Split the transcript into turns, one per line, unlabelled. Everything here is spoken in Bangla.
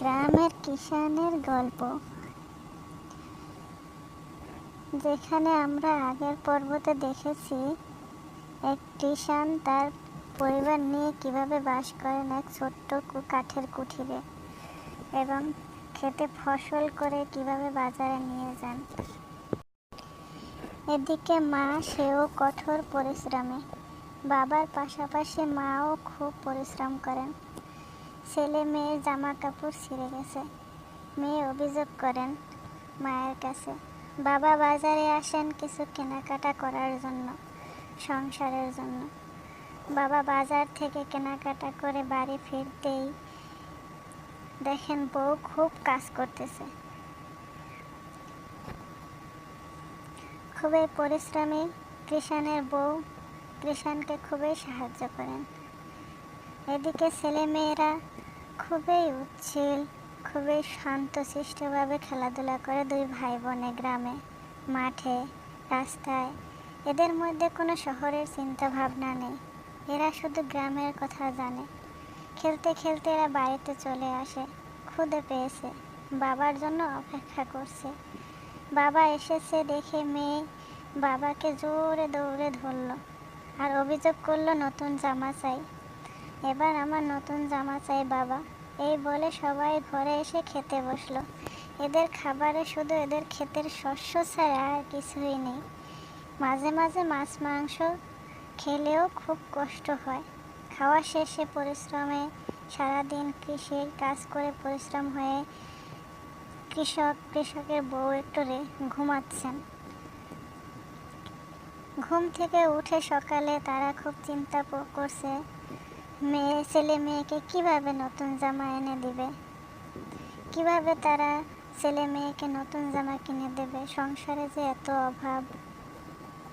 গ্রামের কিষানের গল্প। যেখানে আমরা আগের পর্বতে দেখেছি, এক কিষান তার পরিবার নিয়ে কীভাবে বাস করেন এক ছোট্ট কাঠের কুঠিরে এবং খেতে ফসল করে কীভাবে বাজারে নিয়ে যান। এদিকে মা সেও কঠোর পরিশ্রমে। বাবার পাশাপাশি মাও খুব পরিশ্রম করেন। ছেলে মেয়ের জামা কাপড় ছিঁড়ে গেছে। মেয়ে অভিযোগ করেন মায়ের কাছে, বাবা বাজারে আসেন কিছু কেনাকাটা করার জন্য, সংসারের জন্য। বাবা বাজার থেকে কেনাকাটা করে বাড়ি ফিরতেই দেখেন বউ খুব কাজ করতেছে। খুবই পরিশ্রমী কৃষাণের বউ কৃষাণকে খুবই সাহায্য করেন। এদিকে ছেলে মেয়েরা খুবই উচ্ছিল খুবই শান্তশিষ্টভাবে খেলাধুলা করে দুই ভাই বোনে গ্রামে, মাঠে, রাস্তায়। এদের মধ্যে কোনো শহরের চিন্তা ভাবনা নেই। এরা শুধু গ্রামের কথা জানে। খেলতে খেলতে এরা বাড়িতে চলে আসে, খুদে পেয়েছে, বাবার জন্য অপেক্ষা করছে। বাবা এসেছে দেখে মেয়ে বাবাকে জোরে দৌড়ে ধরলো আর অভিযোগ করল, নতুন জামা চাই। এবার আমার নতুন জামা চাই, বাবা। এই বলে সবাই ঘরে এসে খেতে বসল। এদের খাবারে শুধু এদের ক্ষেতের শস্য ছাড়া আর কিছুই নেই। মাঝে মাঝে মাছ, মাংস খেলেও খুব কষ্ট হয়। খাওয়া শেষে পরিশ্রমে সারাদিন কৃষির কাজ করে পরিশ্রম হয়ে কৃষক, কৃষকের বউ একটু ঘুমাচ্ছেন। ঘুম থেকে উঠে সকালে তারা খুব চিন্তা করছে। মেয়ে, ছেলে মেয়েকে কীভাবে নতুন জামা এনে দিবে? কীভাবে তারা ছেলে মেয়েকে নতুন জামা কিনে দেবে? সংসারে যে এত অভাব।